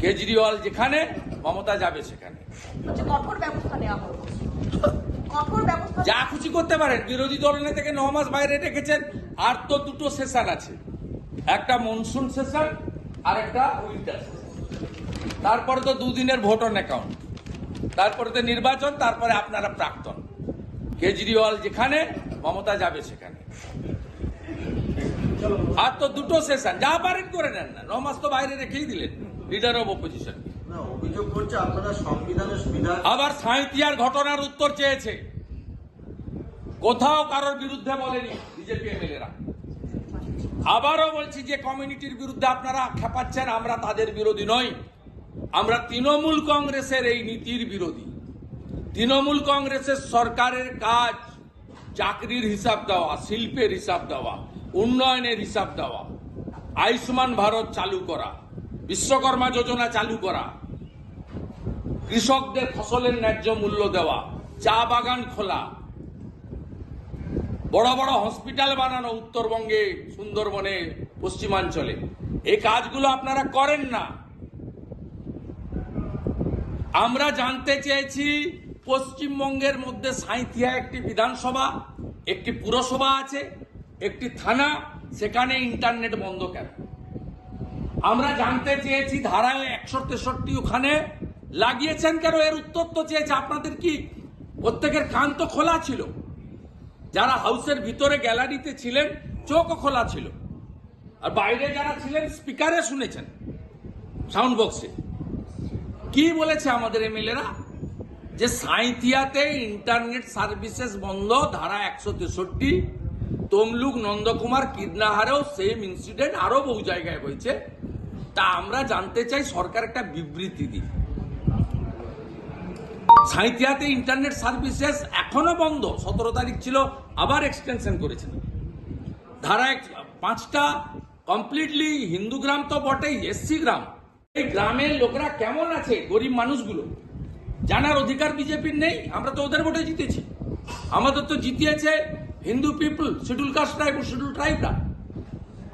কেজরিওয়াল যেখানে মমতা যাবে সেখানে। যা খুশি করতে পারেন। বিরোধী দল নেতাকে ন মাস বাইরে রেখেছেন আর তো দুটো সেশন আছে। একটা মনসুন সেশন আর একটা উইন্টার তারপরে তো দুদিনের ভোট অন অ্যাকাউন্ট। তারপরে তো নির্বাচন তারপরে আপনারা প্রাক্তন। কেজরিওয়াল যেখানে মমতা যাবে সেখানে। আর তো দুটো সেশন। যা পারেন করে নেন না। ন মাস তো বাইরে রেখেই দিলেন। লিডার অব অপোজিশন অভিযোগ করছে আপনারা সংবিধানের সুবিধা আবার সাঁইতিয়ার ঘটনার উত্তর চেয়েছে। কোথাও কারোর বিরুদ্ধে বলেনি বিজেপি এমএলএরা। আবারও বলছি যে কমিউনিটির বিরুদ্ধে আপনারা খেপাচ্ছেন আমরা তাদের বিরোধী নই। আমরা তৃণমূল কংগ্রেসের এই নীতির বিরোধী। তৃণমূল কংগ্রেসের সরকারের কাজ চাকরির হিসাব দেওয়া শিল্পের হিসাব দেওয়া উন্নয়নের হিসাব দেওয়া আয়ুষ্মান ভারত চালু করা। বিশ্বকর্মা যোজনা চালু করা। কৃষকদের ফসলের ন্যায্য মূল্য দেওয়া, চা বাগান খোলা। বড় বড় হসপিটাল বানানো উত্তরবঙ্গে, সুন্দরবনে, পশ্চিমাঞ্চলে। এই কাজগুলো আপনারা করেন না। আমরা জানতে চেয়েছি, পশ্চিমবঙ্গের মধ্যে সাঁইথিয়া একটি বিধানসভা, একটি পুরসভা আছে, একটি থানা, সেখানে ইন্টারনেট বন্ধ কেন? আমরা জানতে চেয়েছি ধারায় একশো তেষট্টি ওখানে। লাগিয়েছেন কেন? এর উত্তর তো চেয়েছে। আপনাদের কি প্রত্যেকের কান তো খোলা ছিল? যারা হাউসের ভিতরে গ্যালারিতে ছিলেন, চোখও খোলা ছিল। আর বাইরে যারা ছিলেন, স্পিকারে শুনেছেন, সাউন্ড বক্সে। কি বলেছে আমাদের এমএলএরা? যে সাঁইথিয়াতে ইন্টারনেট সার্ভিসেস বন্ধ, ধারা একশো তেষট্টি। তমলুক নন্দকুমার কিডনাহারেও সেম ইনসিডেন্ট আরও বহু জায়গায় হয়েছে তা আমরা জানতে চাই সরকার একটা বিবৃতি দিন সাঁইথিয়াতে ইন্টারনেট সার্ভিসেস এখনও বন্ধ সতেরো তারিখ ছিল আবার এক্সটেনশন করেছেন ধারা পাঁচটা কমপ্লিটলি হিন্দু গ্রাম তো বটেই এসসি গ্রাম এই গ্রামের লোকরা কেমন আছে? গরিব মানুষগুলো। জানার অধিকার বিজেপির নেই। আমরা তো ওদের ভোটে জিতেছি। আমাদের তো জিতিয়েছে Hindu people schedule caste tribe schedule ট্রাইবরা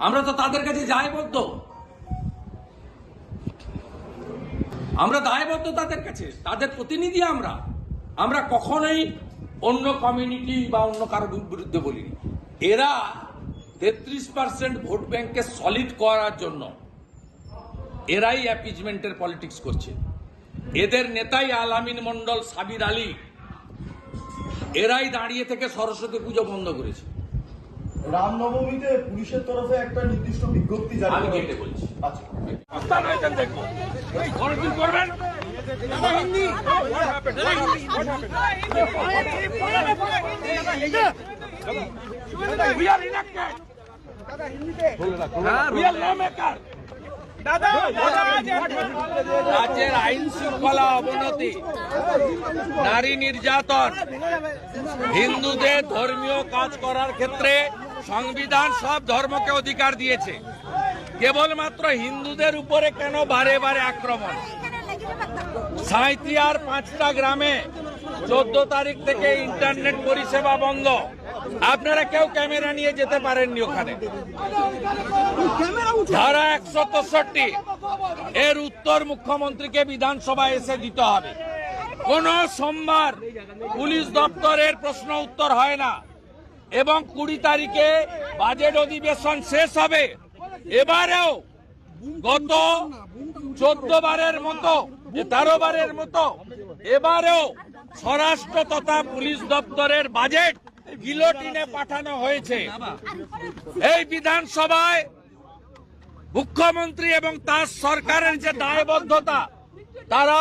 আমরা তো তাদের কাছে দায়বদ্ধ। আমরা দায়বদ্ধ তাদের কাছে, তাদের প্রতিনিধি আমরা। আমরা কখনোই অন্য কমিউনিটি বা অন্য কারও বিরুদ্ধে বলিনি। এরা তেত্রিশ পার্সেন্ট ভোট ব্যাংককে সলিড করার জন্য এরাই অ্যাপিজমেন্টের পলিটিক্স করছে। এদের নেতাই আলামিন মন্ডল সাবির আলী এরাই দাঁড়িয়ে থেকে সরস্বতী পুজো বন্ধ করেছে। রামনবমীতে পুলিশের তরফে একটা নির্দিষ্ট বিজ্ঞপ্তি জারি আমি করা হয়েছে। বলছি। আচ্ছা. রাজ্যের আইন শৃঙ্খলা অবনতি নারী নির্যাতন হিন্দুদের ধর্মীয় কাজ করার ক্ষেত্রে সংবিধান সব ধর্মকে অধিকার দিয়েছে কেবলমাত্র হিন্দুদের উপরে কেন বারে বারে আক্রমণ সাঁইতিয়ার পাঁচটা গ্রামে চোদ্দ তারিখ থেকে ইন্টারনেট পরিষেবা বন্ধ আপনারা কেউ ক্যামেরা নিয়ে যেতে পারেননি ওখানে। ধারা একশো তেষট্টি, এর উত্তর মুখ্যমন্ত্রীকে বিধানসভায় এসে দিতে হবে। কোন সোমবার পুলিশ দপ্তরের প্রশ্ন উত্তর হয় না এবং কুড়ি তারিখে বাজেট অধিবেশন শেষ হবে। এবারেও গত চোদ্দ বারের মতো তেরো বারের মতো, এবারেও স্বরাষ্ট্র তথা পুলিশ দপ্তরের বাজেট গিলোটিনে পাঠানো হয়েছে। এই বিধানসভায় মুখ্যমন্ত্রী এবং তার সরকারের যে দায়বদ্ধতা, তারা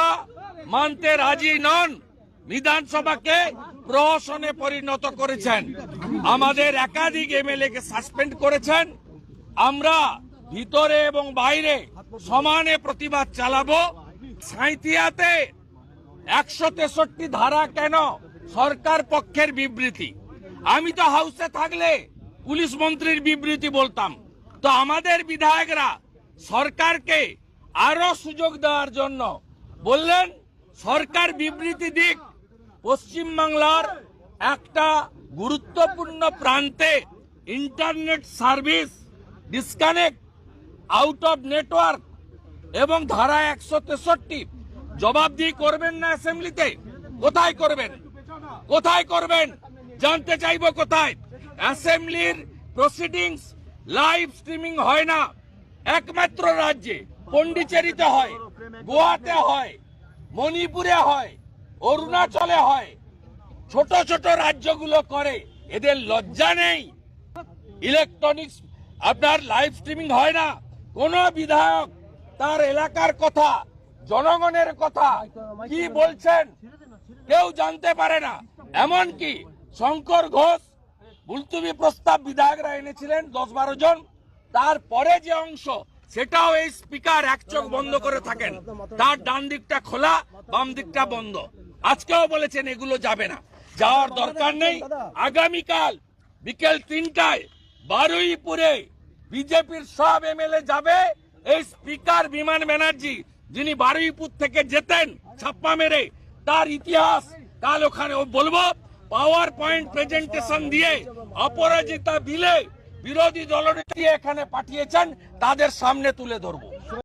মানতে রাজি নন। বিধানসভাকে প্রহসনে পরিণত করেছেন। আমাদের একাধিক এমএলএ কে সাসপেন্ড করেছেন। আমরা ভিতরে এবং বাইরে সমানে প্রতিবাদ চালাবো। সাঁইতিয়াতে একশো তেষট্টি ধারা কেন সরকার পক্ষের বিবৃতি? আমি তো হাউসে থাকলে পুলিশ মন্ত্রীর বিবৃতি বলতাম। তো আমাদের বিধায়করা সরকারকে আরও সুযোগ দেওয়ার জন্য বললেন, সরকার বিবৃতি দিক, পশ্চিমবাংলার একটা গুরুত্বপূর্ণ প্রান্তে internet service disconnect, out of network এবং ধারা একশো তেষট্টি, জবাবদিহি করবেন না অ্যাসেম্বলিতে? কোথায় করবেন? কোথায় করবেন? জানতে চাইব কোথায়? অ্যাসেম্বলির প্রসিডিংস লাইভ স্ট্রিমিং হয় না। একমাত্র রাজ্যে পন্ডিচেরিতে হয়, গোয়াতে হয়, মণিপুরে হয়, অরুণাচলে হয়। ছোট ছোট রাজ্যগুলো করে, এদের লজ্জা নেই। ইলেকট্রনিক্স আপনার লাইভ স্ট্রিমিং হয় না। কোন বিধায়ক, তার এলাকার কথা, জনগণের কথা, কি বলছেন? কেউ জানতে পারে না। এমনকি শঙ্কর ঘোষ, মুলতুবি প্রস্তাব বিধায়করা এনেছিলেন দশ বারো জন। তারপরে যে অংশ, সেটাও এই স্পিকার এক চোখ বন্ধ করে থাকেন। তার ডান দিকটা খোলা, বাম দিকটা বন্ধ। আজকেও বলেছেন এগুলো যাবে না। যাওয়ার দরকার নেই। আগামীকাল বিকেল তিনটায় বারুইপুরে বিজেপির সব এমএলএ যাবে। এই স্পিকার বিমান ব্যানার্জি, যিনি বারুইপুর থেকে যেতেন, ছাপ্পা মেরে, তার ইতিহাস, কাল ওখানে বলব। পাওয়ার পয়েন্ট প্রেজেন্টেশন দিয়ে অপরাজিতা বিলে বিরোধী দলনেত্রী এখানে পাঠিয়েছেন তাদের সামনে তুলে ধরবো।